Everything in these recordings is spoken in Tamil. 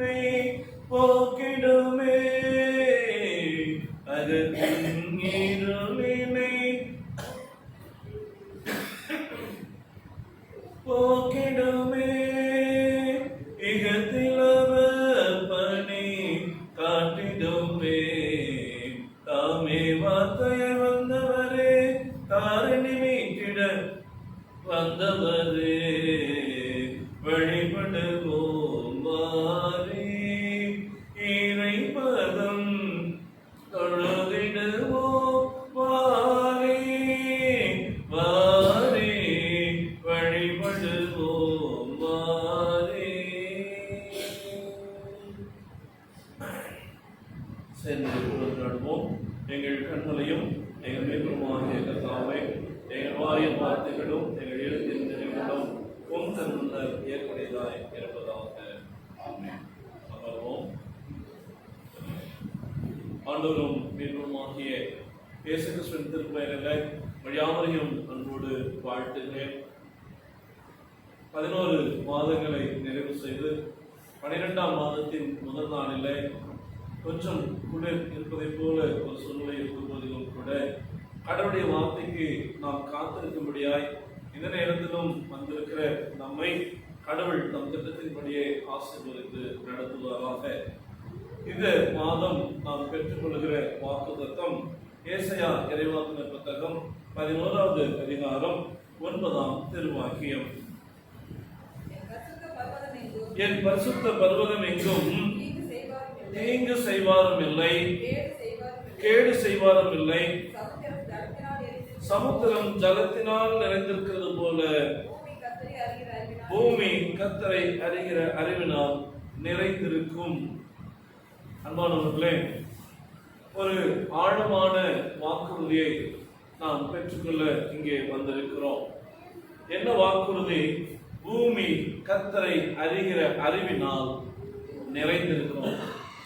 என்னை போக்கிடுமே. அகத்தின் வார்த்தைகளும் எங்கள் எழுத்தின் நினைவுகளும் உம் தன்னுள்ளர் ஏற்புடையதாய் இருப்பதாக ஆமென். அமர்வோம் ஆண்டவரும் மீண்டுமாகிய இயேசு கிறிஸ்துவின் திருப்பெயரில் வழியாமரையும் அன்போடு வாழ்த்துகிறேன். பதினோரு மாதங்களை நிறைவு செய்து பனிரெண்டாம் மாதத்தின் முதல் நாளிலே கொஞ்சம் குளிர் இருப்பதைப் போல ஒரு சூழ்நிலை இருக்கும்போதிலும் கூட கடவுளுடைய வார்த்தைக்கு நாம் காத்திருக்கும்படியாய் இந்த நேரத்திலும் வந்திருக்கிற நம்மை கடவுள் நம் திட்டத்தின்படியே ஆசீர்வதித்து நடத்துவாராக இந்த மாதம் நாம் பெற்றுக்கொள்கிற வாக்கு தத்தம் ஏசையா இறைவாக்கின புத்தகம் பதினோராவது அதிகாரம் ஒன்பதாம் திருவாக்கியம். என் பரிசுத்த பர்வதம் எங்கும்? தீங்கு கேடு செய்வாரும் இல்லை, கேடு செய்வாரும் இல்லை. சமுத்திரம் ஜலத்தினால் நிறைந்திருக்கிறது. போல பூமி பூமி கத்தரை அறிகிற அறிவினால் நிறைந்திருக்கும். அன்பானவர்களே ஒரு ஆழமான வாக்குறுதியை நாம் பெற்றுக்கொள்ள இங்கே வந்திருக்கிறோம். என்ன வாக்குறுதி? பூமி கத்தரை அறிகிற அறிவினால் நிறைந்திருக்கும்.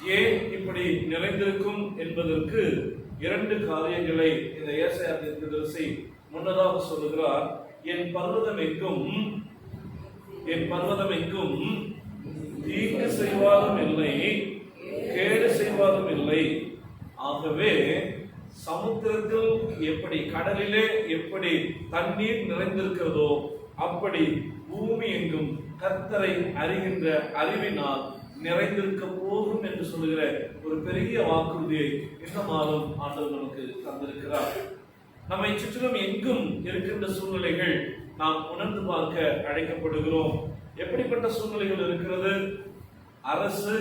ஏன் இப்படி நிறைந்திருக்கும் என்பதற்கு இரண்டு காரியங்களை இந்த ஏசாயா தீர்க்கதரிசி முன்னதாக சொல்லுகிறார். என் பர்வதம் எங்கும் என் பர்வதம் எங்கும் தீங்கு செய்வாலும் இல்லை கேடு செய்வாலும் இல்லை. ஆகவே சமுத்திரத்தில் எப்படி கடலிலே எப்படி தண்ணீர் நிறைந்திருக்கிறதோ அப்படி பூமி எங்கும் கர்த்தரை அறிகின்ற அறிவினால் நிறைந்திருக்க போகும் என்று சொல்லுகிற ஒரு பெரிய வாக்குறுதியை இந்த மாதம் ஆண்டவர் நமக்கு தந்திருக்கிறார். நம்மை சுற்றிலும் எங்கும் இருக்கின்ற சூழ்நிலைகள் நாம் உணர்ந்து பார்க்க அழைக்கப்படுகிறோம். எப்படிப்பட்ட சூழ்நிலைகள் இருக்கிறது? அரசு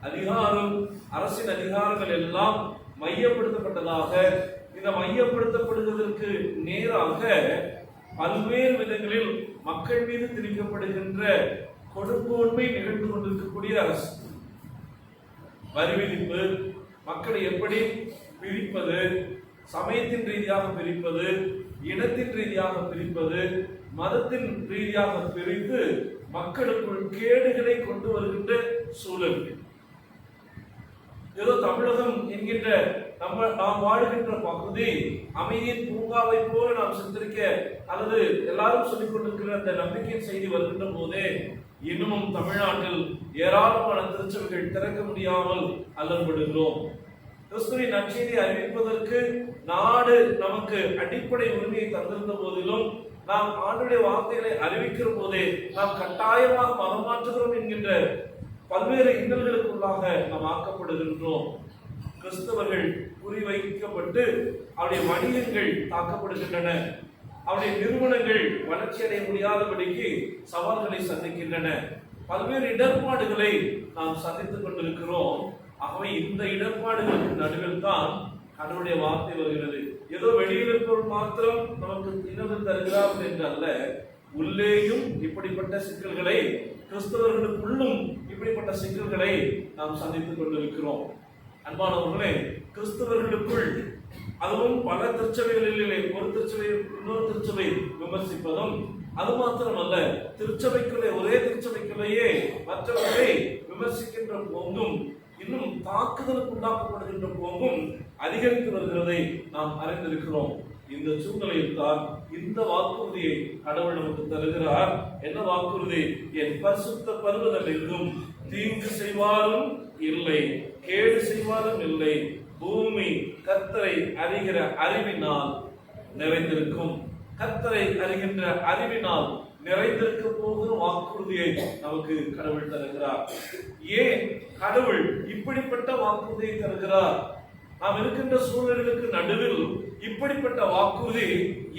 அதிகாரம் அரசின் அதிகாரங்கள் எல்லாம் மையப்படுத்தப்பட்டதாக இந்த மையப்படுத்தப்படுவதற்கு நேராக பல்வேறு விதங்களில் மக்கள் மீது திணிக்கப்படுகின்ற கொடுங்கோன்மை நிகழ்ந்து கொண்டிருக்கக்கூடிய அரசு. வரி விதிப்பு மக்களை எப்படி பிரிப்பது சமயத்தின் ரீதியாக பிரிப்பது இனத்தின் ரீதியாக பிரிப்பது மதத்தின் ரீதியாக பிரித்து மக்களுக்குள் கேடுகளை கொண்டு வருகின்ற சூழல். ஏதோ தமிழகம் என்கின்ற நம்ம நாம் வாழுகின்ற பகுதி அமைதியின் பூங்காவை போல நாம் சித்தரிக்க அல்லது எல்லாரும் சொல்லிக் கொண்டிருக்கிற அந்த நம்பிக்கையின் செய்தி வருகின்ற போதே இன்னமும் தமிழ்நாட்டில் ஏராளமான திருச்சபைகள் திறக்க முடியாமல் அல்லல்படுகிறோம் கிறிஸ்துவின் நற்செய்தி அறிவிப்பதற்கு நாடு நமக்கு அடிப்படை உரிமையை தந்திருந்த போதிலும் நாம் ஆண்டுடைய வார்த்தைகளை அறிவிக்கிற போதே நாம் கட்டாயமாக மனம் மாற்றுகிறோம் என்கின்ற பல்வேறு இன்னல்களுக்குள்ளாக நாம் ஆக்கப்படுகின்றோம். கிறிஸ்தவர்கள் குறிவைக்கப்பட்டு அவருடைய வணிகங்கள் தாக்கப்படுகின்றன. அவருடைய நிறுவனங்கள் வளர்ச்சி அடைய முடியாதபடிக்கு சவால்களை சந்திக்கின்றன. பல்வேறு இடர்பாடுகளை நாம் சந்தித்துக் கொண்டிருக்கிறோம். ஆகவே இந்த இடர்பாடுகளுக்கு நடுவில் தான் கடவுளுடைய வார்த்தை வருகிறது. ஏதோ வெளியில் இருப்பவர் மாத்திரம் நமக்கு இன்னொரு தருகிறார் என்று அல்ல உள்ளேயும் இப்படிப்பட்ட சிக்கல்களை கிறிஸ்தவர்களுக்குள்ளும் இப்படிப்பட்ட சிக்கல்களை நாம் சந்தித்துக் கொண்டிருக்கிறோம். அன்பானவர்களே கிறிஸ்தவர்களுக்குள் அதுவும் பல திருச்சபைகளிலே ஒரு திருச்சபை இன்னொரு திருச்சபை விமர்சிப்பதும் அது மாத்திரமல்ல திருச்சபைக்குள்ளே ஒரே திருச்சபைக்குள்ளேயே மற்றவர்களை விமர்சிக்கின்ற போங்கும் இன்னும் தாக்குதலுக்கு உண்டாக்கப்படுகின்ற போங்கும் அதிகரித்து வருகிறதை நாம் அறிந்திருக்கிறோம். இந்த சூழ்நிலையில் தான் இந்த வாக்குறுதியை கடவுள் நமக்கு தருகிறார். என்ன வாக்குறுதி? என் பரிசுத்த பருவதம் எங்கும் தீங்கு செய்வாரும் இல்லை. கேடு செய்வாரும் இல்லை. பூமி கத்தரை அறிகிற அறிவினால் நிறைந்திருக்கும். கத்தரை அறிகின்ற அறிவினால் நிறைந்திருக்க போகிற வாக்குறுதியை நமக்கு கடவுள் தருகிறார். ஏன் கடவுள் இப்படிப்பட்ட வாக்குறுதியை தருகிறார்? நாம் இருக்கின்ற சூழல்களுக்கு நடுவில் இப்படிப்பட்ட வாக்குறுதி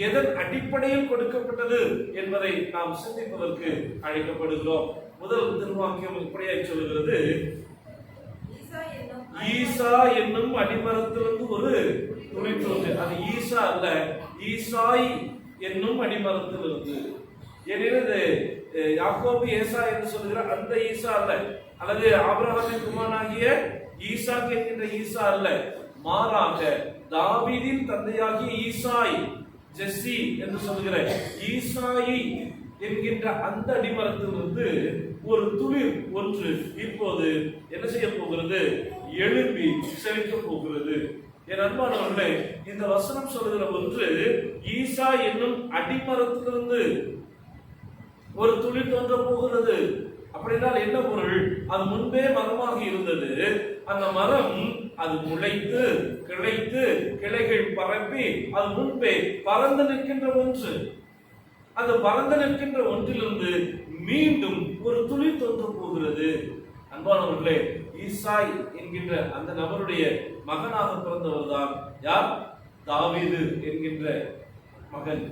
எதன் அடிப்படையில் கொடுக்கப்பட்டது என்பதை நாம் சிந்திப்பதற்கு அழைக்கப்படுகிறோம். முதல் திருவாக்கியம் இப்படியாய் சொல்கிறது. ஈசா என்னும் அடிமரத்திலிருந்து ஒரு துணி தோன்று அது ஈசா அல்ல ஈசாய் என்னும் அடிமரத்திலிருந்து. ஏனெனில் இது யாக்கோபு ஏசா என்று சொல்கிற அந்த ஈசா அல்ல. அல்லது ஆபிரகாமின் குமானாகிய ஈசா என்கின்ற ஈசா அல்ல. மாறாக தாவிதின் தந்தையாகிய ஈசாய் ஜெஸ்ஸி என்று சொல்கிற ஈசாயி என்கின்ற அந்த அடிமரத்திலிருந்து ஒரு துளிர் ஒன்று இப்போது என்ன செய்ய போகிறது? எழும்பி செழிக்க போகிறது. என் அன்பானவர்களே இந்த வசனம் சொல்லுகிற ஒன்று ஈசா என்னும் அடிமரத்திலிருந்து ஒரு துளி தோன்ற போகிறது. அப்படின்னால் என்ன பொருள்? அது முன்பே மரமாக இருந்தது. அந்த மரம் அது முளைத்து கிளைத்து கிளைகள் பரப்பி அது முன்பே பறந்து நிற்கின்ற ஒன்று. அந்த பறந்து நிற்கின்ற ஒன்றிலிருந்து மீண்டும் ஒரு துளி தோன்ற போகிறது. அன்பானவர்களே ஈசாய் என்கின்ற அந்த நபருடைய மகனாக பிறந்தவர் தான் யார்? தாவீது என்கின்ற மகன்.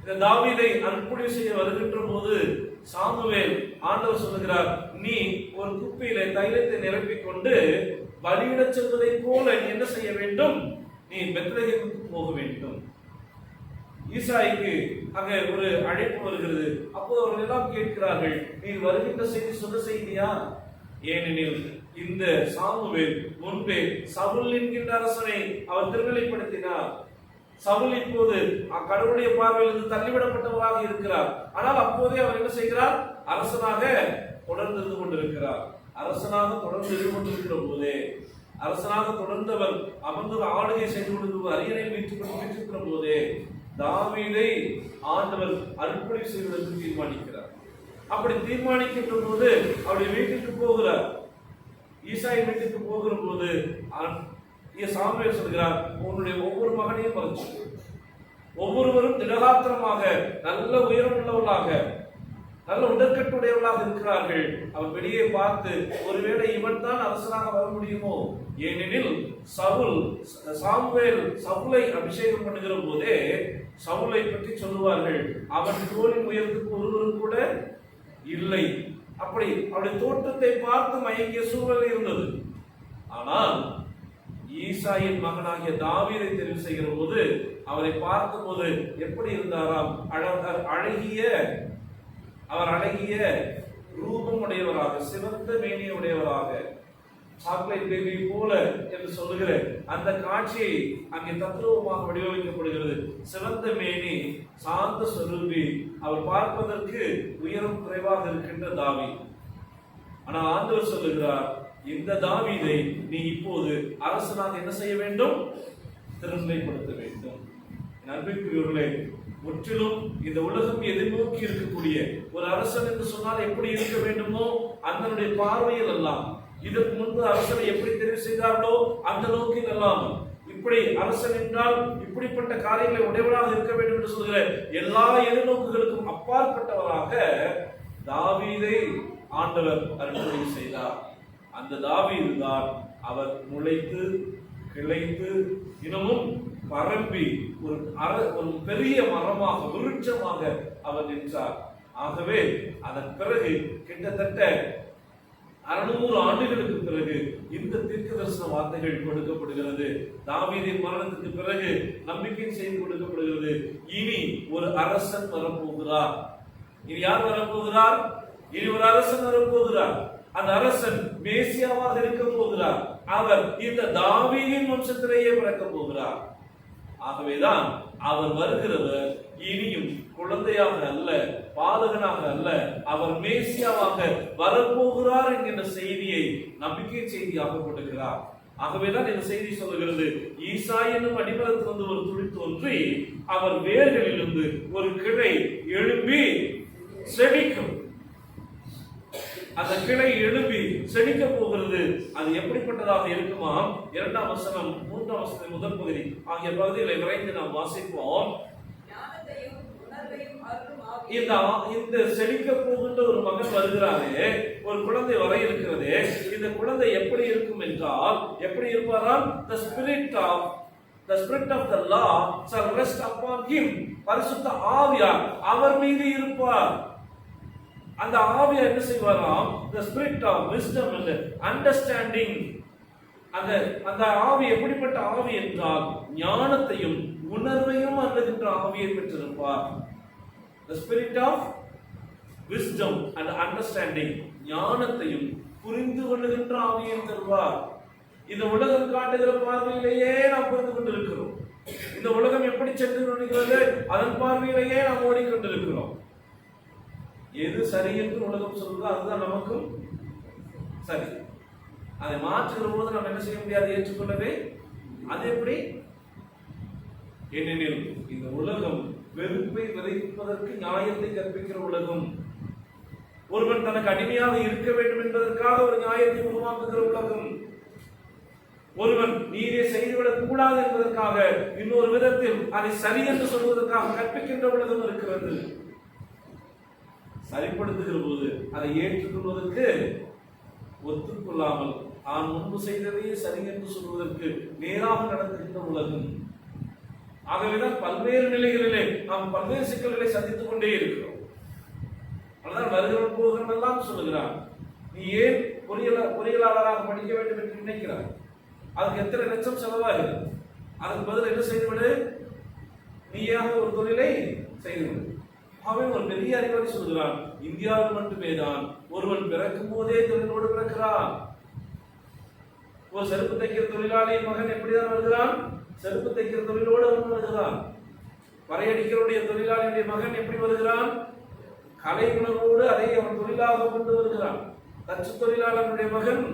இந்த தாவீதை அன்புடி செய்ய வருகின்ற போது சாமுவேல் ஆண்டவர் சொல்லுகிறார் நீ ஒரு குப்பையில தைலத்தை நிரப்பிக் கொண்டு பலியிடச் செல்வதைப் போல நீ என்ன செய்ய வேண்டும்? நீ பெத்லகேமுக்கு போக வேண்டும். ஈசாய்க்கு அங்க ஒரு அழைப்பு வருகிறது. அப்போ அவர்கள் எல்லாம் கேட்கிறார்கள் நீ வருகின்ற செய்தி சொல்ல செய்தியா ஏனெனில் இந்த சாமுவேல் முன்பே சவுல் என்கின்ற அரசனை அவர் திருநிலைப்படுத்தினார். சவுல் இப்போது கடவுளுடைய பார்வையில் இருந்து தள்ளிவிடப்பட்டவராக இருக்கிறார். ஆனால் அப்போதே அவர் என்ன செய்கிறார்? அரசனாக தொடர்ந்து இருந்து கொண்டிருக்கிறார். அரசனாக தொடர்ந்து இருந்து கொண்டிருக்கிற போதே அரசனாக தொடர்ந்தவர் அமர்ந்து ஆளுகை செய்து கொண்டு அரியணை வீட்டுக் கொண்டு வீட்டிருக்கிற போதே தாவீதை ஆண்டவர் அர்ப்பணி செய்வதற்கு தீர்மானிக்கிறார். அப்படி தீர்மானிக்கின்ற போது அவருடைய வீட்டுக்கு போகிறார். ஈசாய் வீட்டுக்கு போகிற போது அவன்- சாமுவேல் சொல்கிறார் உன்னுடைய ஒவ்வொரு மகனையும் பறிச்சு ஒவ்வொருவரும் திடகாத்திரமாக நல்ல உயரம் உள்ளவர்களாக நல்ல உடற்கட்டுடையவர்களாக இருக்கிறார்கள். அவர் வெளியே பார்த்து ஒருவேளை இவன் தான் அரசனாக வர முடியுமோ? ஏனெனில் சவுல் சாமுவேல் சவுலை அபிஷேகம் பண்ணுகிற போதே சவுலை பற்றி சொல்லுவார்கள். அவன் தோளின் உயரத்துக்கு ஒருவரும் கூட இல்லை. அப்படி அவருடைய தோற்றத்தை பார்த்து மயங்கிய சூழல் இருந்தது. ஆனால் ஈசாயின் மகனாகிய தாவீதை தெரிவு செய்கிற போது அவரை பார்த்தபோது எப்படி இருந்தாராம்? அழகர் அழகிய அவர் அழகிய ரூபம் உடையவராக சிவந்த மேனிய சாக்லேட் பேபி போல என்று சொல்லுகிற அந்த காட்சியை அங்கே தத்ரூபமாக வடிவமைக்கப்படுகிறது. சிவந்த மேனி சாந்த சொருபி அவர் பார்ப்பதற்கு உயரம் குறைவாக இருக்கின்ற தாவி. ஆனால் ஆண்டவர் சொல்லுகிறார் இந்த தாவிதை நீ இப்போது அரசனாக என்ன செய்ய வேண்டும்? திருநிலைப்படுத்த வேண்டும். என் முற்றிலும் இந்த உலகம் எதிர்நோக்கி இருக்கக்கூடிய ஒரு அரசன் என்று சொன்னால் எப்படி இருக்க வேண்டுமோ அதனுடைய பார்வையில் எல்லாம் இதற்கு முன்பு அரசனை எப்படி தெரிவு செய்தார்களோ அந்த நோக்கில் அல்லாமல் இப்படி அரசன் என்றால் இப்படிப்பட்ட காரியங்களை உடையவனாக இருக்க வேண்டும் என்று சொல்கிற எல்லா எதிர்நோக்குகளுக்கும் அப்பாற்பட்டவராக தாவீதை ஆண்டவர் அற்புதம் செய்தார். அந்த தாவீது தான் அவர் முளைத்து கிளைத்து இன்னமும் பரம்பி ஒரு அற ஒரு பெரிய மரமாக விருட்சமாக அவர் நின்றார். ஆகவே அதன் பிறகு கிட்டத்தட்ட அறுநூறு ஆண்டுகளுக்கு பிறகு இந்த தீர்க்க தரிசன வார்த்தைகள் கொடுக்கப்படுகிறது. தாவீதின் மரணத்துக்கு பிறகு நம்பிக்கை செய்து கொடுக்கப்படுகிறது. இனி ஒரு அரசன் வரப்போகிறார். இனி யார் வரப்போகிறார்? இனி ஒரு அரசன் வரப்போகிறார். அந்த அரசன் மேசியாவாக இருக்க போகிறார். அவர் இந்த தாவீதின் வம்சத்திலேயே பிறக்க போகிறார். ஆகவேதான் அவர் வருகிறவர் இனியும் குழந்தையாக அல்ல. பாலகனாக அல்ல அவர் மேசியாவாக வரப்போகிறார் என்கின்ற செய்தியை நம்பிக்கை செய்தியாக கொடுக்கிறார் ஆகவேதான் இந்த செய்தி சொல்லுகிறது ஈசா என்னும் அடிமரத்திலிருந்து ஒரு துளி தோன்றி அவர் வேர்களிலிருந்து ஒரு கிளை எழும்பி செடிக்கும் அந்த கிளை எழும்பி செடிக்க போகிறது அது எப்படிப்பட்டதாக இருக்குமா? இரண்டாம் வசனம் மூன்றாம் வசனம் முதல் பகுதி ஆகிய பகுதிகளை விரைந்து நாம் வாசிப்போம் ஞானத்தையும் உணர்வையும் அருளும் ஆவியும் இந்த இந்த செழிக்க போகின்ற ஒரு மகன் வருகிறாரு ஒரு குழந்தை வர இருக்கிறது இந்த குழந்தை எப்படி இருக்கும் என்றால் எப்படி இருப்பாரால்? The spirit of the spirit of the Lord shall rest upon him பரிசுத்த ஆவியார் அவர் மீது இருப்பார். அந்த ஆவியார் என்ன செய்வாராம்? The spirit of wisdom and understanding அந்த அந்த ஆவி எப்படிப்பட்ட ஆவி என்றால் ஞானத்தையும் உணர்வையும் அருளுகின்ற ஆவியை பெற்றிருப்பார். The spirit of wisdom and understanding ஞானத்தையும் புரிந்து கொள்ளுகின்ற ஆவியை தருவார். இந்த உலகம் காட்டுகிற பார்வையிலேயே நாம் புரிந்து கொண்டிருக்கிறோம். இந்த உலகம் எப்படி சென்று கொண்டிருக்கிறது? அதன் பார்வையிலேயே நாம் ஓடிக்கொண்டிருக்கிறோம். எது சரி என்று உலகம் சொல்றதோ அதுதான் நமக்கும் சரி. அதை மாற்றுகிற போது நாம் என்ன செய்ய முடியாது? ஏற்றுக்கொள்ளவே. அது எப்படி? ஏனெனில் இந்த உலகம் வெறுப்பை விதைப்பதற்கு நியாயத்தை கற்பிக்கிற உலகம். ஒருவன் தனக்கு அடிமையாக இருக்க வேண்டும் என்பதற்காக ஒரு நியாயத்தை உருவாக்குகிற உலகம். ஒருவன் நீரே செய்துவிடக் கூடாது என்பதற்காக இன்னொரு விதத்தில் அதை சரி என்று சொல்வதற்காக கற்பிக்கின்ற உலகம் இருக்கிறது. சரிப்படுத்துகிற போது அதை ஏற்றுக்கொள்வதற்கு ஒத்துக்கொள்ளாமல் நான் முன்பு செய்ததையே சரி என்று சொல்வதற்கு நேராக நடத்துகின்ற உலகம். ஆகவேதான் பல்வேறு நிலைகளிலே நாம் பல்வேறு சிக்கல்களை சந்தித்துக் கொண்டே இருக்கிறோம். அதான் வருகிறவன் போகிறவன் எல்லாம் சொல்லுகிறான். நீ ஏன் பொறியியல பொறியியலாளராக படிக்க வேண்டும் என்று நினைக்கிறாய்? அதுக்கு எத்தனை லட்சம் செலவாகிறது அதுக்கு பதில் என்ன செய்துவிடு? நீயாக ஒரு தொழிலை செய்துவிடு. அவன் ஒரு பெரிய அறிவுரை சொல்கிறான் இந்தியாவில் மட்டுமே தான் ஒருவன் பிறக்கும் போதே தொழிலோடு பிறக்கிறான். ஒரு செருப்பு தைக்கிற தொழிலாளியின் மகன் எப்படிதான் வருகிறான்? செருப்பு தைக்கிற தொழிலோடு அவன் வருகிறான். வரையடிக்கிறவருடைய தொழிலாளியுடைய மகன் எப்படி வருகிறான்? கலை உணர்வோடு அதை அவன் தொழிலாக கொண்டு வருகிறான். தச்சு தொழிலாளனுடைய மகன்.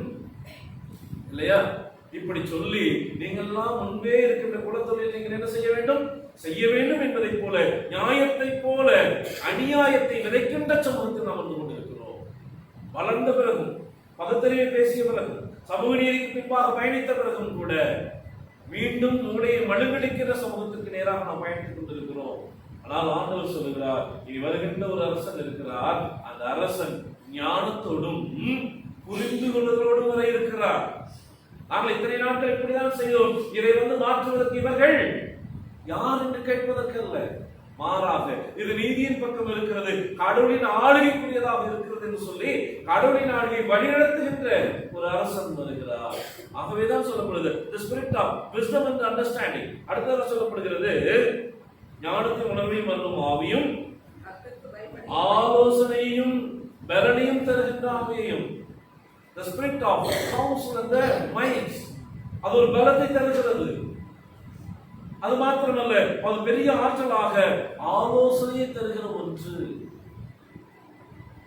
இல்லையா? இப்படி சொல்லி நீங்கள்லாம் முன்பே இருக்கின்ற குலத்தொழில் நீங்கள் என்ன செய்ய வேண்டும்? செய்ய வேண்டும் என்பதைப் போல நியாயத்தைப் போல அநியாயத்தை விதைக்கின்ற சமூகத்தில் நாம் வந்து கொண்டிருக்கிறோம். வளர்ந்த பிறகும் பதத்தறிவை பேசிய பிறகும் சமூக நீதிக்கு பின்பாக பயணித்த பிறகும் கூட மீண்டும் மூளையை மழுங்கடிக்கிற சமூகத்துக்கு நேராக நாம் பயணித்துக் கொண்டிருக்கிறோம். ஆனால் ஆண்டவர் சொல்லுகிறார் இனி வருகின்ற ஒரு அரசன் இருக்கிறார். அந்த அரசன் ஞானத்தோடும் புரிந்து கொள்வதோடும் வரை இருக்கிறார். நாங்கள் இத்தனை நாட்கள் இப்படிதான் செய்தோம். இதை வந்து மாற்றுவதற்கு இவர்கள் யார் என்று கேட்பதற்கல்ல மாறாக இது நீதியின் பக்கம் இருக்கிறது. கடவுளின் ஆளுகைக்குரியதாக இருக்கிறது. என்று சொல்லி கடவுளின் ஆளுகை வழிநடத்துகின்ற ஒரு அரசன் வருகிறார். ஆகவேதான் சொல்லப்படுது the spirit of wisdom and understanding அடுத்ததாக சொல்லப்படுகிறது ஞானத்தின் உணர்வையும் மற்றும் ஆவியும் ஆலோசனையும் பலனையும் தருகின்ற ஆவியையும். தி ஸ்பிரிட் ஆஃப் counsel அந்த மைண்ட்ஸ் அது ஒரு பலத்தை தருகிறது. அது மாத்திரமல்ல அது பெரிய ஆற்றலாக ஆலோசனையை தருகிற ஒன்று.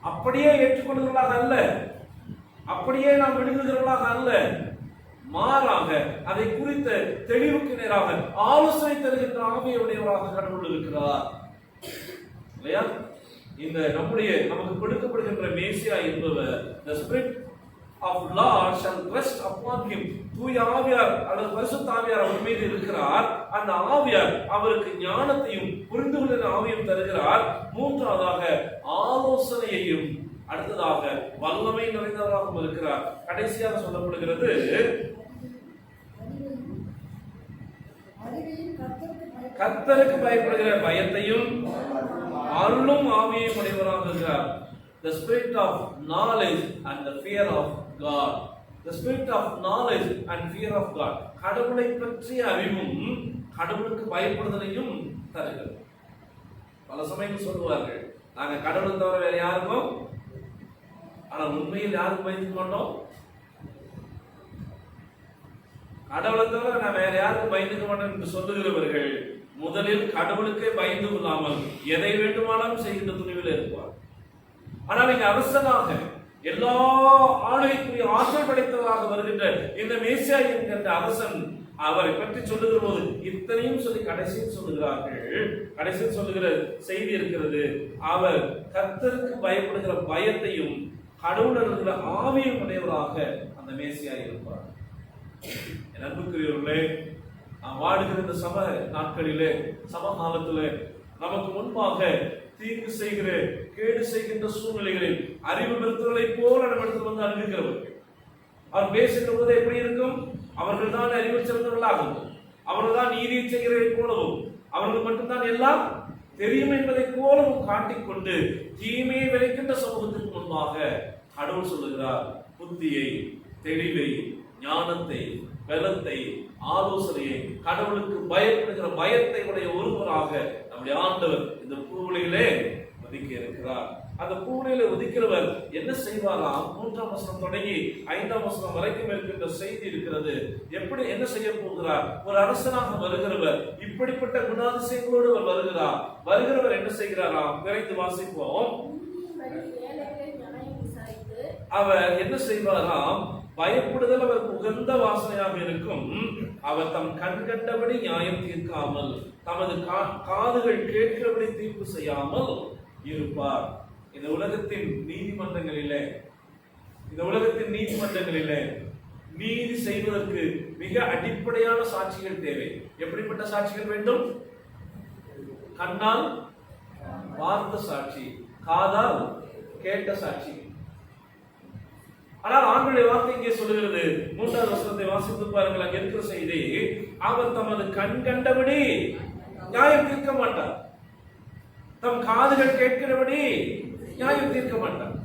அப்படியே ஏற்றுக்கொள்கிறவர்களாக அல்ல. அப்படியே நாம் விழுங்குகிறவர்களாக அல்ல. மாறாக அதை குறித்த தெளிவுக்கு நேராக ஆலோசனை தருகின்ற ஆவியுடையவராக கடவுள் இருக்கிறார். இல்லையா? இந்த நம்முடைய நமக்கு கொடுக்கப்படுகின்ற மேசியா என்பவர் the spirit of Lord shall rest upon him தூய ஆவியார் அல்லது பரிசுத்த ஆவியார் அவர் மீது இருக்கிறார். அந்த ஆவியார் அவருக்கு ஞானத்தையும் புரிந்து கொள்கிற ஆவியும் தருகிறார். மூன்றாவதாக ஆலோசனையையும் அடுத்ததாக வல்லமை நிறைந்தவராகவும் இருக்கிறார். கடைசியாக சொல்லப்படுகிறது கத்தருக்கு கர்த்தருக்கு பயப்படுகிற பயத்தையும் அருளும் ஆவியையும் உடையவராக இருக்கிறார். The spirit of knowledge and the fear of God the spirit of knowledge and fear of God கடவுளை பற்றிய அறிவும் கடவுளுக்கு பயப்படுதலையும் தருகிறது. பல சமயம் சொல்லுவார்கள் நாங்க கடவுளை தவிர வேற யாருக்கும் ஆனா உண்மையில் யாருக்கு பயந்து மாட்டோம்? கடவுளை தவிர நான் வேற யாருக்கும் பயந்துக்க மாட்டேன் என்று சொல்லுகிறவர்கள் முதலில் கடவுளுக்கே பயந்து கொள்ளாமல் எதை வேண்டுமானாலும் செய்கின்ற துணிவில் இருப்பார் ஆனால் இங்க அரசனாக எல்லா ஆளுகைக்குரிய ஆற்றல் படைத்ததாக வருகின்ற இந்த மேசியா என்கின்ற அரசன் அவரை பற்றி சொல்லுகிற போது இத்தனையும் சொல்லி கடைசியில் சொல்லுகிறார்கள். கடைசியில் சொல்லுகிற செய்தி இருக்கிறது. அவர் கத்தருக்கு பயப்படுகிற பயத்தையும் கடவுள் இருக்கிற ஆவியும் உடையவராக அந்த மேசியா இருப்பார். என் அன்புக்குரியவர்களே நாம் வாடுகிற இந்த சம நாட்களிலே சமகாலத்திலே நமக்கு முன்பாக தீங்கு செய்கிற கேடு செய்கின்ற சூழ்நிலைகளில் அறிவு பெருத்தவர்களை போல நம்மிடத்தில் வந்து அறிவிக்கிறவர்கள் அவர் பேசுகிற போது எப்படி இருக்கும்? அவர்கள் தான் அறிவு சிறந்தவர்களாகும் அவர்கள் தான் நீதி செய்கிறதை போலவும் அவர்கள் மட்டும்தான் எல்லாம் தெரியும் என்பதை போலவும் காட்டிக்கொண்டு தீமையை விளைக்கின்ற சமூகத்திற்கு முன்பாக கடவுள் சொல்லுகிறார் புத்தியை தெளிவை ஞானத்தை பலத்தை ஆலோசனையை கடவுளுக்கு பயப்படுகிற பயத்தை உடைய ஒருவராக நம்முடைய ஆண்டவர் இந்த பூவுலையிலே ஒதுக்கி இருக்கிறார். அந்த பூனையில ஒதுக்கிறவர் என்ன செய்வாராம்? மூன்றாம் வசனம் தொடங்கி ஐந்தாம் வசனம் வரைக்கும் இருக்கின்ற செய்தி இருக்கிறது. எப்படி என்ன செய்ய போகிறார்? ஒரு அரசனாக வருகிறவர் இப்படிப்பட்ட குணாதிசயங்களோடு அவர் வருகிறார். வருகிறவர் என்ன செய்கிறாராம்? விரைந்து வாசிப்போம். அவர் என்ன செய்வாராம்? பயப்படுதல் அவருக்கு உகந்த வாசனையாக இருக்கும். அவர் தம் கண் கண்டபடி நியாயம் தீர்க்காமல் தமது கா- காதுகள் கேட்கிறபடி தீர்ப்பு செய்யாமல் இருப்பார். இந்த உலகத்தின் நீதிமன்றங்களிலே இந்த உலகத்தின் நீதிமன்றங்களிலே நீதி செய்வதற்கு மிக அடிப்படையான சாட்சிகள் தேவை. எப்படிப்பட்ட சாட்சிகள் வேண்டும்? கண்ணால் பார்த்த சாட்சி காதால் கேட்ட சாட்சி. ஆனால் ஆண்டுடைய வார்த்தை இங்கே சொல்லுகிறது மூன்றாவது வசனத்தை வாசித்து பாருங்கள் அங்கே இருக்கிற செய்தி அவர் தமது கண் கண்டபடி நியாயம் தீர்க்க மாட்டார். தம் காதுகள் கேட்கிறபடி நியாயம் தீர்க்க மாட்டார்.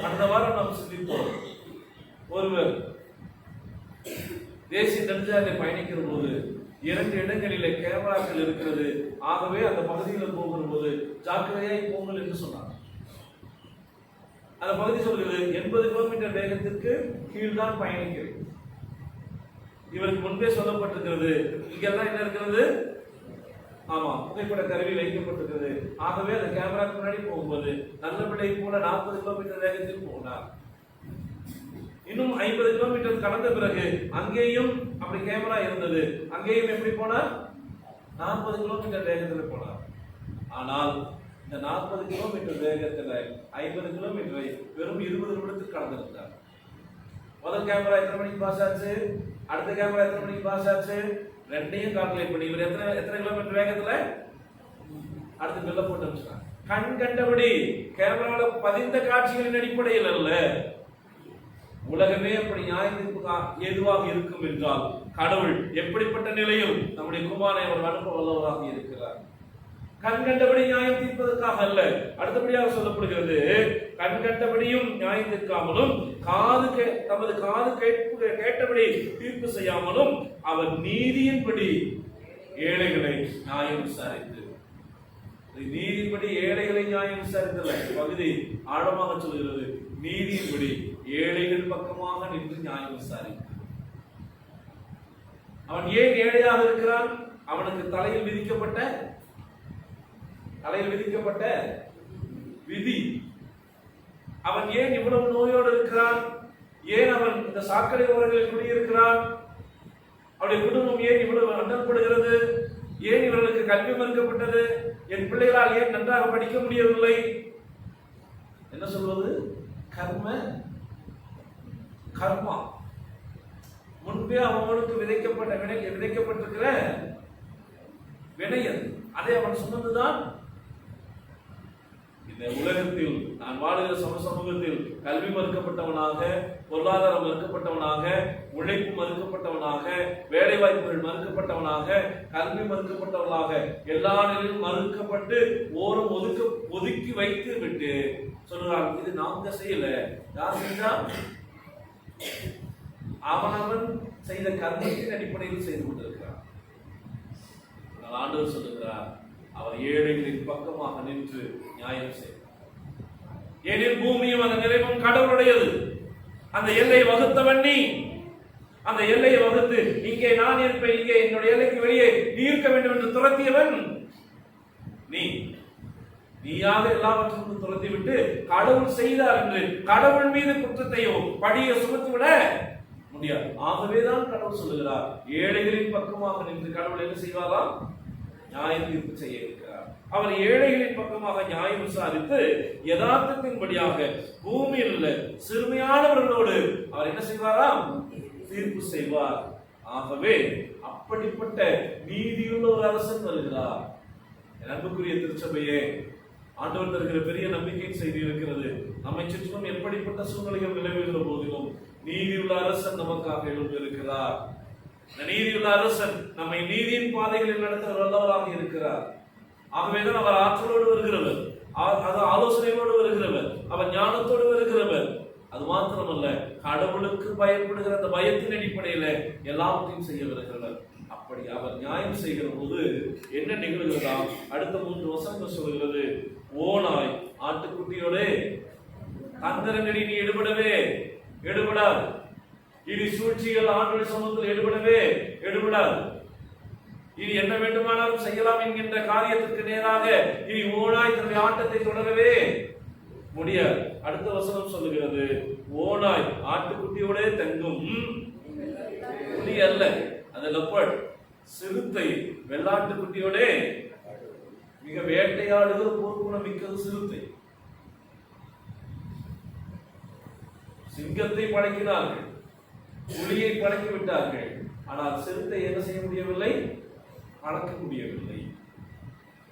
கடந்த வாரம் நாம் சிந்தித்தோம் ஒருவர் தேசிய நெடுஞ்சாலை பயணிக்கிற போது இரண்டு இடங்களிலே கேமராக்கள் இருக்கிறது. ஆகவே அந்த பகுதியில் போகிற போது ஜாக்கிரதையாய் போங்கள் என்று சொன்னார். அந்த பகுதி சொல்கிறது எண்பது கிலோமீட்டர் வேகத்திற்கு கீழ்தான் பயணிக்கிறது இவருக்கு முன்பே சொல்லப்பட்டிருக்கிறது. இங்கெல்லாம் என்ன இருக்கிறது? ஆமா புகைப்பட கருவி வைக்கப்பட்டிருக்கிறது. ஆகவே அந்த கேமராக்கு முன்னாடி போகும்போது நல்லபடியை போல நாற்பது கிலோமீட்டர் வேகத்தில் போனார். இன்னும் ஐம்பது கிலோமீட்டர் கடந்த பிறகு அங்கேயும் அப்படி கேமரா இருந்தது. அங்கேயும் எப்படி போனார்? நாற்பது கிலோமீட்டர் வேகத்தில் போனார். ஆனால் இந்த நாற்பது கிலோமீட்டர் வேகத்தில் ஐம்பது கிலோமீட்டரை வெறும் இருபது நிமிடத்தில் கடந்திருந்தார். முதல் கேமரா எத்தனை மணிக்கு பாஸ் ஆச்சு? அடுத்த கேமரா எத்தனை மணிக்கு பாஸ் ஆச்சு? ரெண்டையும் கால்குலேட் பண்ணி இவர் எத்தனை எத்தனை கிலோமீட்டர் வேகத்துல? அடுத்து வெள்ள போட்டு அனுப்பிச்சிட்டாங்க கண் கண்டபடி கேமரால பதிந்த காட்சிகளின் அடிப்படையில் அல்ல. உலகமே அப்படி நியாய எதுவாக இருக்கும் என்றால் கடவுள் எப்படிப்பட்ட நிலையில் நம்முடைய குமாரை அவர் அனுப்ப வல்லவராக இருக்கிறார்? கண் கண்டபடி நியாயம் தீர்ப்பதற்காக அல்ல. அடுத்தபடியாக சொல்லப்படுகிறது கண் கண்டபடியும் நியாயம் தீர்க்காமலும் காது கே- தமது காது கேட்பு கேட்டபடி தீர்ப்பு செய்யாமலும் அவர் நீதியின்படி ஏழைகளை நியாயம் விசாரித்து. நீதியின்படி ஏழைகளை நியாயம் விசாரித்தல பகுதி ஆழமாக சொல்கிறது நீதியின்படி ஏழைகள் பக்கமாக நின்று நியாயம் விசாரித்து. அவன் ஏன் ஏழையாக இருக்கிறான்? அவனுக்கு தலையில் விதிக்கப்பட்ட தலையில் விதிக்கப்பட்ட விதி. அவன் ஏன் இவ்வளவு நோயோடு இருக்கிறான்? ஏன் அவன் இந்த சாக்கடை ஓரங்களில் குடியிருக்கிறான்? அவருடைய குடும்பம் ஏன் இவ்வளவு அண்டப்படுகிறது ஏன் இவர்களுக்கு கல்வி மறுக்கப்பட்டது? என் பிள்ளைகளால் ஏன் நன்றாக படிக்க முடியவில்லை? என்ன சொல்வது? கர்ம கர்மா. முன்பே அவனுக்கு விதைக்கப்பட்ட வினை விதைக்கப்பட்டிருக்கிற வினை அது. அதை அவன் சுமந்துதான் இந்த உலகத்தில் நான் வாழ்கிற சம சமூகத்தில் கல்வி மறுக்கப்பட்டவனாக பொருளாதாரம் மறுக்கப்பட்டவனாக உழைப்பு மறுக்கப்பட்டவனாக வேலை வாய்ப்புகள் மறுக்கப்பட்டவனாக கல்வி மறுக்கப்பட்டவனாக எல்லா நிலையிலும் மறுக்கப்பட்டு ஓரம் ஒதுக்க ஒதுக்கி வைத்து விட்டு சொல்றான் இது நாங்க செய்யல. யார் செஞ்சா அவனவன் செய்த கர்மத்தின் அடிப்படையில் செய்து கொண்டிருக்கிறான். ஆண்டவர் சொல்லுகிறார் அவர் ஏழைகளின் பக்கமாக நின்று நியாயம் செய்வார். ஏனில் பூமியும் அந்த நிறைவும் கடவுளுடையது. அந்த எல்லையை வகுத்தவன் நீ அந்த எல்லையை வகுத்து இங்கே நான் இருப்பேன் இங்கே என்னுடைய எல்லைக்கு வெளியே நீ இருக்க வேண்டும் என்று துரத்தியவன் நீ. நீயாக எல்லாவற்றையும் துரத்தி விட்டு கடவுள் செய்தார் என்று கடவுள் மீது குற்றத்தையோ படியை சுமத்தி விட முடியாது. ஆகவேதான் கடவுள் சொல்லுகிறார் ஏழைகளின் பக்கமாக நின்று கடவுள் என்ன செய்வாராம்? நியாய தீர்ப்பு செய்ய இருக்கிறார். அவர் ஏழைகளின் பக்கமாக நியாயம் விசாரித்து யதார்த்தத்தின்படியாக பூமியில் உள்ள சிறுமையானவர்களோடு அவர் என்ன செய்வாராம் தீர்ப்பு செய்வார். ஆகவே அப்படிப்பட்ட நீதியுள்ள ஒரு அரசன் வருகிறார். அன்புக்குரிய திருச்சபையே ஆண்டவர் தருகிற பெரிய நம்பிக்கையின் செய்தி இருக்கிறது. நம்மை சுற்றிலும் எப்படிப்பட்ட சூழ்நிலைகள் நிலவுகிற போதிலும் நீதியுள்ள அரசன் நமக்காக எழுந்திருக்கிறார். இருக்கிறார் இந்த நீதியுள்ள அரசன் நம்மை நீதியின் பாதைகளில் நடத்த வல்லவராக இருக்கிறார். ஆகவேதான் அவர் ஆற்றலோடு வருகிறவர். அது ஆலோசனையோடு வருகிறவர். அவர் ஞானத்தோடு வருகிறவர். அது மாத்திரமல்ல கடவுளுக்கு பயப்படுகிற அந்த பயத்தின் அடிப்படையில எல்லாவற்றையும் செய்ய வருகிறவர். அப்படி அவர் நியாயம் செய்கிற போது என்ன நிகழ்கிறதா? அடுத்த மூன்று வசங்கள் சொல்கிறது ஓனாய் ஆட்டுக்குட்டியோடே தந்திரங்களில் நீ எடுபடவே எடுபடாது. இனி சூழ்ச்சிகள் ஆண்டுடைய சமூகத்தில் எடுபடவே எடுபடாது. இனி என்ன வேண்டுமானாலும் செய்யலாம் என்கின்ற காரியத்திற்கு நேராக இனி ஓனாய் தன்னுடைய ஆட்டத்தை தொடரவே முடியாது. அடுத்த வசனம் சொல்லுகிறது ஓனாய் ஆட்டுக்குட்டியோட தங்கும். புலி அல்ல அந்த லெப்பர்ட். சிறுத்தை வெள்ளாட்டுக்குட்டியோட மிக வேட்டையாடுகிற போர்க்குணம் மிக்கது சிறுத்தை. சிங்கத்தை படைக்கிறார்கள். ஒளியை பழக்கி விட்டார்கள் ஆனால் சிறுத்தை என்ன செய்ய முடியவில்லை? அளக்க முடியவில்லை.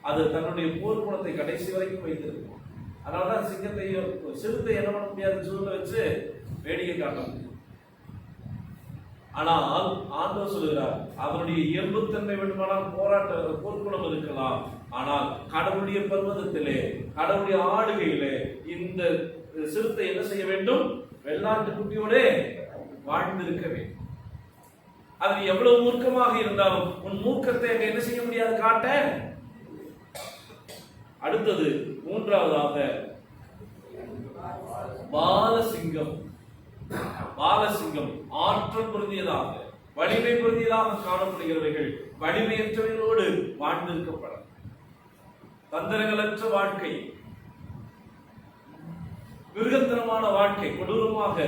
அது தன்னுடைய போர் குணத்தை கடைசி வரைக்கும் வைத்திருக்கும். அதனாலதான் சிங்கத்தையும் சிறுத்தை என்ன பண்ண முடியாத? சூழ்நிலை வச்சு வேடிக்கை காட்ட முடியும். ஆனால் ஆண்டவர் சொல்கிறார் அவருடைய இயல்புத்தன்மை வேண்டுமானால் போராட்ட போர்க்குணம் இருக்கலாம். ஆனால் கடவுளுடைய பர்வதத்திலே கடவுளுடைய ஆளுகையிலே இந்த சிறுத்தை என்ன செய்ய வேண்டும்? வெள்ளாட்டு குட்டியோட வாழ்ந்திருக்க வேண்டும். அது எவ்வளவு மூர்க்கமாக இருந்தாலும் உன் மூர்க்கத்தை அங்க என்ன செய்ய முடியாது காட்ட? அடுத்தது மூன்றாவதாக பாலசிங்கம். பாலசிங்கம் ஆற்றல் பொருந்தியதாக வலிமை பொருந்தியதாக காணப்படுகிறவைகள் வலிமையற்றவர்களோடு வாழ்ந்திருக்கப்பட. தந்திரங்களற்ற வாழ்க்கை. மிருகத்தனமான வாழ்க்கை கொடூரமாக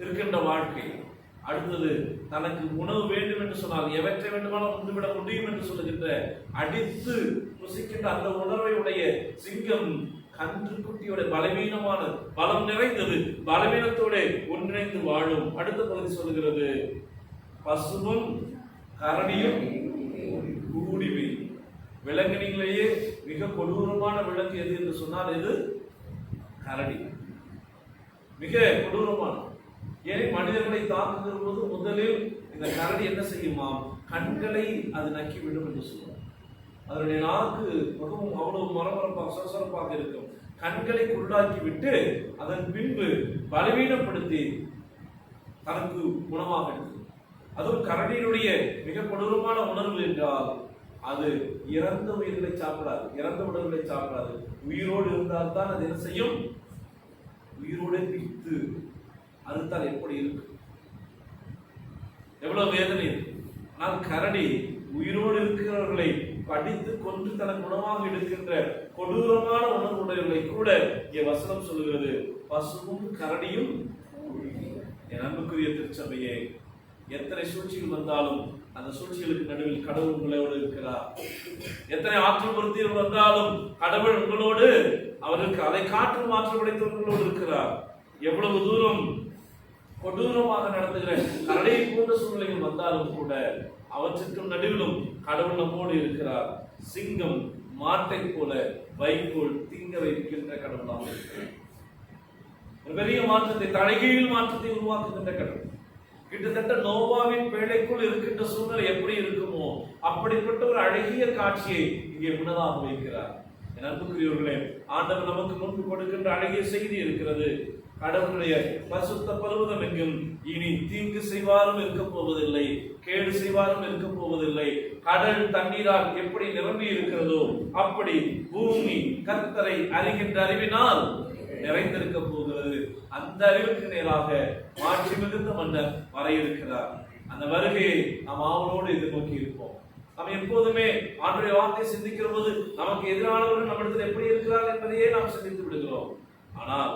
இருக்கின்ற வாழ்க்கை. அடுத்தது தனக்கு உணவு வேண்டும் என்று சொன்னால் எவற்றை வேண்டுமானால் உண்டுவிட முடியும் என்று சொல்லுகின்ற அடித்து ருசிக்கின்ற அந்த உணர்வை உடைய சிங்கம் கன்றுக்குட்டியோட பலவீனமான பலம் நிறைந்தது. பலவீனத்தோட ஒன்றிணைந்து வாழும். அடுத்த பகுதி சொல்லுகிறது. பசுவும் கரணியும் கூடிவி விலங்கினிலேயே மிக கொடூரமான விலங்கு எது என்று சொன்னால் இது கரடி. மிக கொடூரமான ஏனே மனிதர்களை தாக்குகிற போது முதலில் இந்த கரடி என்ன செய்யுமாம் கண்களை அது நக்கி விடும் என்று சொல்லுவார் அதனுடைய நாக்கு மிகவும் அவ்வளவு மரமரப்பாக சொரசொரப்பாக இருக்கும். கண்களை உள்ளாக்கி விட்டு அதன் பின்பு பலவீனப்படுத்தி தனக்கு குணமாக எடுக்கும் அதுவும் கரடியினுடைய மிக கொடூரமான உணர்வு என்றால் அது இறந்த உயிர்களை சாப்பிடாது இறந்த உணர்வுகளை சாப்பிடாது. உயிரோடு இருந்தால் தான் அது என்ன செய்யும்? உயிரோடு பிடித்து அறுத்தால் எப்படி இருக்கு? எவ்வளவு வேதனை ஆனால் கரடி உயிரோடு இருக்கிறவர்களை படித்து கொன்று தனக்கு உணவாக எடுக்கின்ற கொடூரமான உணர்வுடையவர்களை கூட இங்கே வசனம் சொல்லுகிறது. பசுவும் கரடியும் என் அன்புக்குரிய திருச்சபையே எத்தனை சூழ்ச்சிகள் வந்தாலும் அந்த சூழ்ச்சிகளுக்கு நடுவில் கடவுள் உங்களோடு இருக்கிறார். எத்தனை ஆற்றல் பொருத்தியல் வந்தாலும் கடவுள் உங்களோடு அவருக்கு அதை காற்று மாற்றம் படைத்தவர்களோடு இருக்கிறார். எவ்வளவு தூரம் கொடூரமாக நடந்துகிற கரடை போன்ற சூழ்நிலைகள் வந்தாலும் கூட அவற்றுக்கும் நடுவிலும் கடவுள் நம்மோடு இருக்கிறார். சிங்கம் மாட்டை போல வைக்கோல் திங்க வைக்கின்ற கடவுளாக இருக்கிறார். ஒரு பெரிய மாற்றத்தை தலைகீழ் மாற்றத்தை உருவாக்குகின்ற கடவுள். கிட்டத்தட்ட நோவாவின் பேழைக்குள் இருக்கின்ற சூழ்நிலை எப்படி இருக்குமோ அப்படிப்பட்ட ஒரு அழகிய காட்சியை இங்கே முன்னதாக வைக்கிறார். என் அன்புக்குரியவர்களே ஆண்டவர் நமக்கு முன்பு கொடுக்கின்ற அழகிய செய்தி இருக்கிறது. கடவுளுடைய பரிசுத்த பருவதம் எங்கும். இனி தீங்கு செய்வாரும் இருக்க போவதில்லை கேடு செய்வாரும் இருக்க போவதில்லை. கடல் தண்ணீரால் எப்படி நிரம்பி இருக்கிறதோ அப்படி பூமி கத்தரை அறிகின்ற அறிவினால் நிறைந்திருக்க போகிறது. அந்த அறிவுக்கு நேராக மாற்றி மிகுந்த மன்னர் வர இருக்கிறார் அந்த வருகையை நாம் ஆவலோடு எதிர்நோக்கி இருப்போம். நாம் எப்போதுமே ஆண்டுடைய வார்த்தை சிந்திக்கிற போது நமக்கு எதிரானவர்கள் நம்மிடத்தில் எப்படி இருக்கிறார் என்பதையே நாம் சிந்தித்து விடுகிறோம். ஆனால்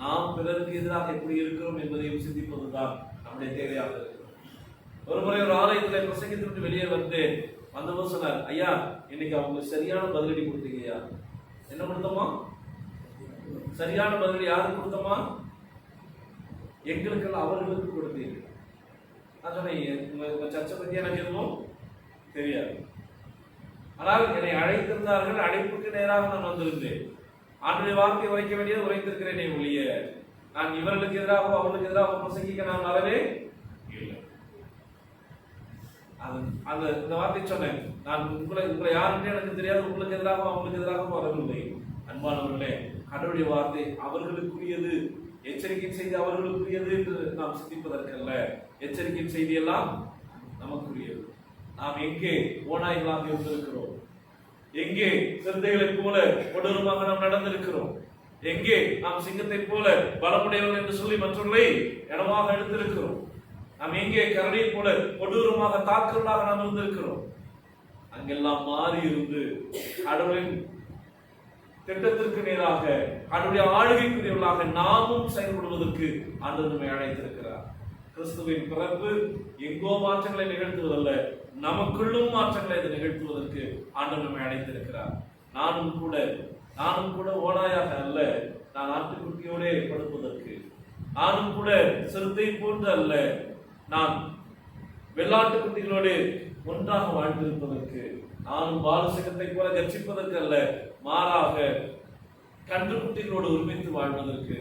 நாம் பிறருக்கு எதிராக எப்படி இருக்கிறோம் என்பதையும் சிந்திப்பதுதான் நம்முடைய தேவையாக இருக்கிறது. ஒரு முறை ஒரு ஆலயத்தில் பிரசங்கித்து விட்டு வெளியே வந்து வந்தவர் சொன்னார் ஐயா இன்னைக்கு அவங்க சரியான பதிலடி கொடுத்தீங்க ஐயா. என்ன கொடுத்தோமா? சரியான பதிலடி யாருக்கு கொடுத்தோமா? எங்களுக்கு அவர்களுக்கு கொடுத்தீங்க. நான் சொன்னேன் உங்க சர்ச்சை பத்தி எனக்கு எதுவும் தெரியாது. ஆனால் என்னை அழைத்திருந்தார்கள் அழைப்புக்கு நேராக நான் வந்திருந்தேன். ஆண்டுடைய வார்த்தை உரைக்க வேண்டியது உரைத்திருக்கிறேனே ஒழிய. நான் இவர்களுக்கு எதிராக அவர்களுக்கு எதிராக பிரசங்கிக்க நான் வரவே இல்லை. அது அந்த இந்த வார்த்தை சொன்னேன். நான் உங்களை உங்களை யாருன்னு எனக்கு தெரியாது உங்களுக்கு எதிராக அவங்களுக்கு எதிராக வரவில்லை. அன்பானவர்களே கடவுளுடைய வார்த்தை அவர்களுக்குரியது. எச்சரிக்கை செய்தி அவர்களுக்குரியது என்று நாம் சிந்திப்பதற்கல்ல. எச்சரிக்கை செய்தி எல்லாம் நமக்குரியது. நாம் எங்கே ஓனாய்களாக இருந்திருக்கிறோம்? எங்கே சிந்தைகளைப் போல கொடூரமாக நாம் நடந்திருக்கிறோம்? எங்கே நாம் சிங்கத்தைப் போல பலமுடையவர்கள் என்று சொல்லி மற்றவர்களை இடமாக எடுத்திருக்கிறோம்? நாம் எங்கே கரடியைப் போல கொடூரமாக தாக்குவதாக நாம் இருந்திருக்கிறோம்? அங்கெல்லாம் மாறி இருந்து கடவுளின் திட்டத்திற்கு நேராக கடவுளுடைய ஆளுகைக்குரியவர்களாக நாமும் செயல்படுவதற்கு ஆண்டவர் நம்மை அழைத்திருக்கிறார். கிறிஸ்துவின் பிறப்பு எங்கோ மாற்றங்களை நிகழ்த்துவதல்ல நமக்குள்ளும் மாற்றங்களை இதை நிகழ்த்துவதற்கு ஆண்டவர் நம்மை அழைத்திருக்கிறார். நானும் கூட நானும் கூட ஓனாயாக அல்ல நான் ஆட்டுக்குட்டியோடே படுப்பதற்கு. நானும் கூட சிறுத்தை போன்று அல்ல நான் வெள்ளாட்டு குட்டிகளோடு ஒன்றாக வாழ்ந்திருப்பதற்கு நானும் பாலசிங்கத்தை போல கர்ச்சிப்பதற்கு அல்ல மாறாக கன்று குட்டிகளோடு ஒருமித்து வாழ்வதற்கு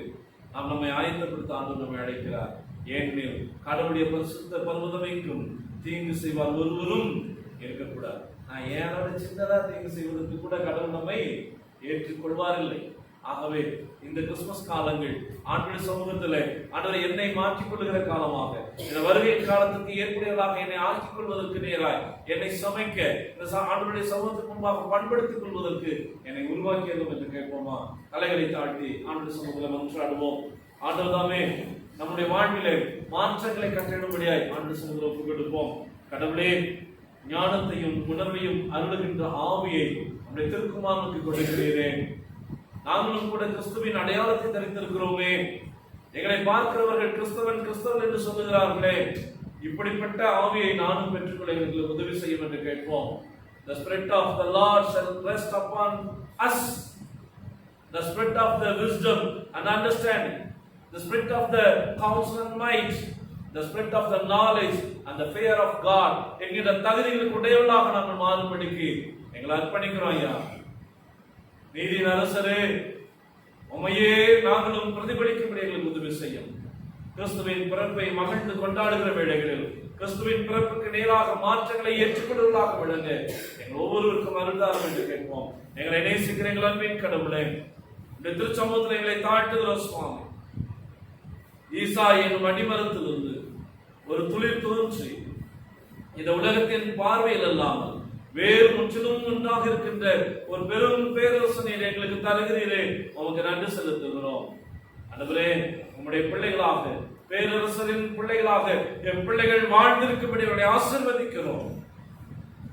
நாம் நம்மை ஆயத்தப்படுத்த ஆண்டு நம்மை அழைக்கிறார். ஏனெனில் கடவுளுடைய பரிசுத்த பர்வதமைக்கும் தீங்கு செய்வார் ஒருவரும் இருக்கக்கூடாது நான் ஏனோட சின்னதா தீங்கு செய்வதற்கு கூட கடவுள் நம்மை ஏற்றுக்கொள்வாரில்லை. ஆகவே இந்த கிறிஸ்துமஸ் காலங்கள் ஆண்டுடைய சமூகத்தில் ஆண்டவரை என்னை மாற்றிக் கொள்ளுகிற காலமாக இந்த வருகை காலத்துக்கு ஏற்புடையதாக என்னை ஆக்கிக் கொள்வதற்கு நேராய் என்னை சமைக்க இந்த ச- சமூகத்துக்கு முன்பாக பண்படுத்திக் கொள்வதற்கு என்னை உருவாக்கியதும் என்று கேட்போமா? தலைகளை தாழ்த்தி ஆண்டு சமூகத்தில் மன்றாடுவோம். ஆண்டவர் தாமே நம்முடைய வாழ்விலே மாற்றங்களை கட்டிடும்படியாய் ஆண்டு சமூகத்தில் ஒப்புக்கொடுப்போம். கடவுளே ஞானத்தையும் உணர்வையும் அருளுகின்ற ஆவியை நம்முடைய திருக்குமாரனுக்கு கொடுக்கிறேன் நாங்களும் கூட கிறிஸ்துவின் அடையாளத்தை தரித்திருக்கிறோமே எங்களை பார்க்கிறவர்கள் கிறிஸ்தவன் கிறிஸ்தவன் என்று சொல்லுகிறார்களே. இப்படிப்பட்ட ஆவியை நானும் பெற்றுக்கொள்ள எங்களுக்கு உதவி செய்யும் என்று கேட்போம். The spirit of the Lord shall rest upon us. The spirit of the wisdom and understanding. The spirit of the counsel and might. The spirit of the knowledge and the fear of God. என்கிற தகுதிகளுக்கு உடையவர்களாக நாங்கள் மாறும்படிக்கு எங்களை அர்ப்பணிக்கிறோம் ஐயா நீதியின் அரசரே உமையே நாங்களும் பிரதிபலிக்கும்படி எங்களுக்கு உதவி செய்யும் கிறிஸ்துவின் பிறப்பை மகிழ்ந்து கொண்டாடுகிற வேளைகளில் கிறிஸ்துவின் பிறப்புக்கு நேராக மாற்றங்களை ஏற்றுக்கொள்வதாக விளங்க எங்கள் ஒவ்வொருவருக்கும் அருள்தாரம் என்று கேட்போம் எங்களை நேசிக்கிற எங்கள் அன்பின் கடவுளே இந்த திருச்சமூகத்தில் எங்களை தாழ்த்துகிறோம் சுவாமி ஈசா என்னும் அடிமரத்திலிருந்து ஒரு துளிர் தோன்றி இந்த உலகத்தின் பார்வையில் அல்லாமல் வேறு முற்றிலும் ஒன்றாக இருக்கின்ற ஒரு பெரும் பேரரசனை எங்களுக்கு தருகிறீரே உமக்கு நன்றி செலுத்துகிறோம். அன்றுவரே உம்முடைய பிள்ளைகளாக பேரரசரின் பிள்ளைகளாக என் பிள்ளைகள் வாழ்ந்திருக்கும்படி அவர்களை ஆசிர்வதிக்கிறோம்.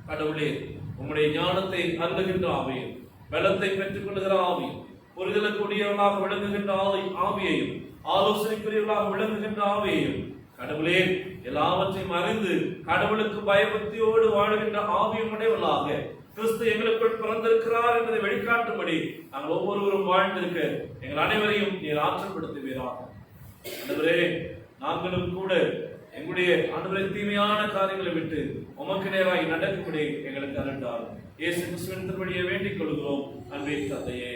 கடவுளே உம்முடைய ஞானத்தை அருளுகின்ற ஆவியும் பலத்தை பெற்றுக் கொள்கிற ஆவியும் புரிதலுக்குரியவனாக விளங்குகின்ற ஆவி ஆவியையும் ஆலோசனைக்குரியவர்களாக விளங்குகின்ற ஆவியையும் கடவுளே எல்லாவற்றையும் அறிந்து கடவுளுக்கு பயபக்தியோடு வாழுகின்ற ஆவியும் உடையவர்களாக கிறிஸ்து எங்களுக்குள் பிறந்திருக்கிறார் என்பதை வெளிக்காட்டும்படி நாங்கள் ஒவ்வொருவரும் வாழ்ந்திருக்க எங்கள் அனைவரையும் நீர் ஆற்றல்படுத்துவீராக. ஆண்டவரே நாங்களும் கூட எங்களுடைய ஆண்டவரை தீமையான காரியங்களை விட்டு உமக்கு நேராக நடக்கும்படி எங்களுக்கு அருண்டார் இயேசு கிறிஸ்துவின் திருப்படியை வேண்டிக் கொள்கிறோம். அன்பே தந்தையே